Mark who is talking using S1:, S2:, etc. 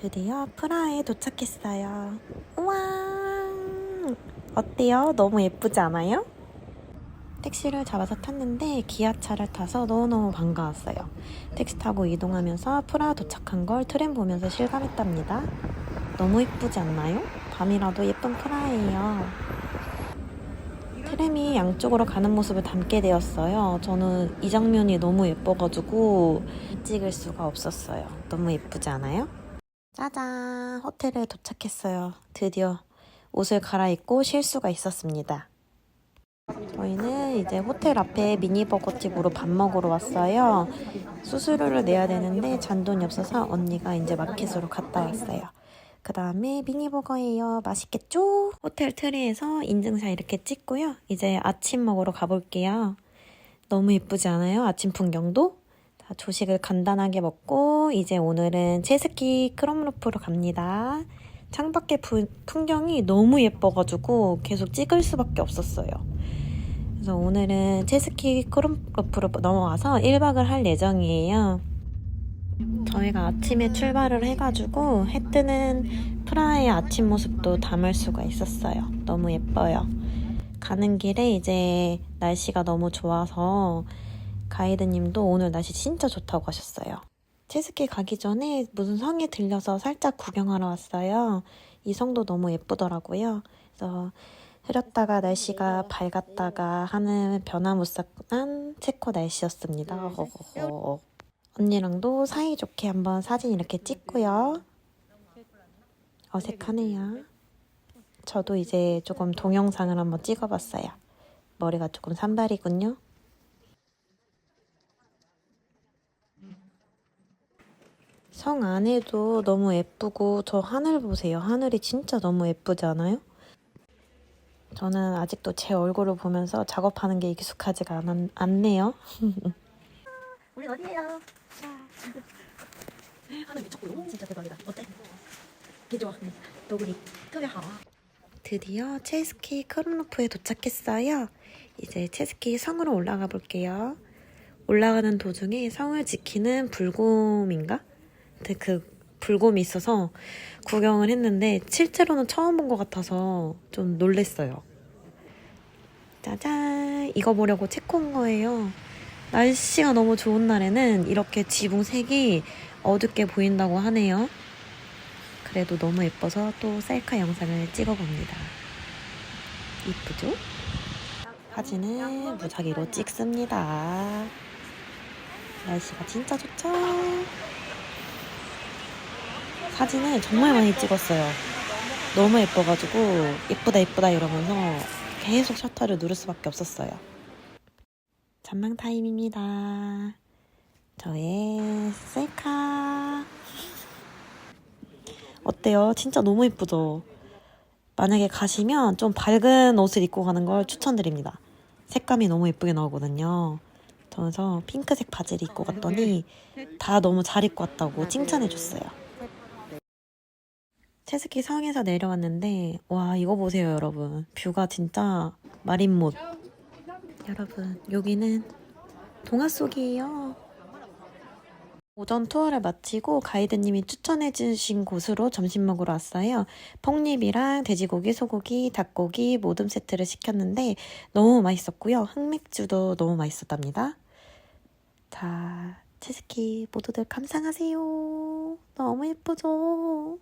S1: 드디어 프라하에 도착했어요. 우와! 어때요? 너무 예쁘지 않아요? 택시를 잡아서 탔는데 기아차를 타서 너무너무 반가웠어요. 택시 타고 이동하면서 프라하 도착한 걸 트램 보면서 실감했답니다. 너무 예쁘지 않나요? 밤이라도 예쁜 프라하예요. 트램이 양쪽으로 가는 모습을 담게 되었어요. 저는 이 장면이 너무 예뻐가지고 찍을 수가 없었어요. 너무 예쁘지 않아요? 짜잔! 호텔에 도착했어요. 드디어 옷을 갈아입고 쉴 수가 있었습니다. 저희는 이제 호텔 앞에 미니버거집으로 밥 먹으러 왔어요. 수수료를 내야 되는데 잔돈이 없어서 언니가 이제 마켓으로 갔다 왔어요. 그 다음에 미니버거예요. 맛있겠죠? 호텔 트리에서 인증샷 이렇게 찍고요. 이제 아침 먹으러 가볼게요. 너무 예쁘지 않아요? 아침 풍경도? 자, 조식을 간단하게 먹고 이제 오늘은 제스키 크롬루프로 갑니다. 창밖의 부- 풍경이 너무 예뻐가지고 계속 찍을 수밖에 없었어요. 그래서 오늘은 체스키 크롬루프로 넘어와서 1박을 할 예정이에요. 저희가 아침에 출발을 해가지고 해 뜨는 프라하의 아침 모습도 담을 수가 있었어요. 너무 예뻐요. 가는 길에 이제 날씨가 너무 좋아서 가이드님도 오늘 날씨 진짜 좋다고 하셨어요. 체스키 가기 전에 무슨 성에 들려서 살짝 구경하러 왔어요. 이 성도 너무 예쁘더라고요. 그래서 흐렸다가 날씨가 밝았다가 하는 변화무쌍한 체코 날씨였습니다. 허허허. 언니랑도 사이좋게 한번 사진 이렇게 찍고요. 어색하네요. 저도 이제 조금 동영상을 한번 찍어봤어요. 머리가 조금 산발이군요. 성 안에도 너무 예쁘고 저 하늘 보세요. 하늘이 진짜 너무 예쁘지 않아요? 저는 아직도 제 얼굴을 보면서 작업하는 게 익숙하지가 않, 않네요.
S2: 우리 어디예요? 하늘 미쳤고 진짜 대박이다. 어때? 개좋아. 너구리. 특별하.
S1: 드디어 체스키 크로노프에 도착했어요. 이제 체스키 성으로 올라가 볼게요. 올라가는 도중에 성을 지키는 불곰인가? 근데 그 불곰이 있어서 구경을 했는데 실제로는 처음 본 것 같아서 좀 놀랬어요. 짜잔! 이거 보려고 체코 온 거예요. 날씨가 너무 좋은 날에는 이렇게 지붕 색이 어둡게 보인다고 하네요. 그래도 너무 예뻐서 또 셀카 영상을 찍어봅니다. 이쁘죠? 사진은 무작위로 찍습니다. 날씨가 진짜 좋죠? 사진을 정말 많이 찍었어요. 너무 예뻐가지고 예쁘다 예쁘다 이러면서 계속 셔터를 누를 수밖에 없었어요. 전망 타임입니다. 저의 셀카. 어때요? 진짜 너무 예쁘죠? 만약에 가시면 좀 밝은 옷을 입고 가는 걸 추천드립니다. 색감이 너무 예쁘게 나오거든요. 그래서 핑크색 바지를 입고 갔더니 다 너무 잘 입고 왔다고 칭찬해줬어요. 체스키 성에서 내려왔는데 와 이거 보세요 여러분. 뷰가 진짜 마린못. 여러분 여기는 동화 속이에요. 오전 투어를 마치고 가이드님이 추천해 주신 곳으로 점심 먹으러 왔어요. 폭립이랑 돼지고기, 소고기, 닭고기 모듬 세트를 시켰는데 너무 맛있었고요. 흑맥주도 너무 맛있었답니다. 자 체스키 모두들 감상하세요. 너무 예쁘죠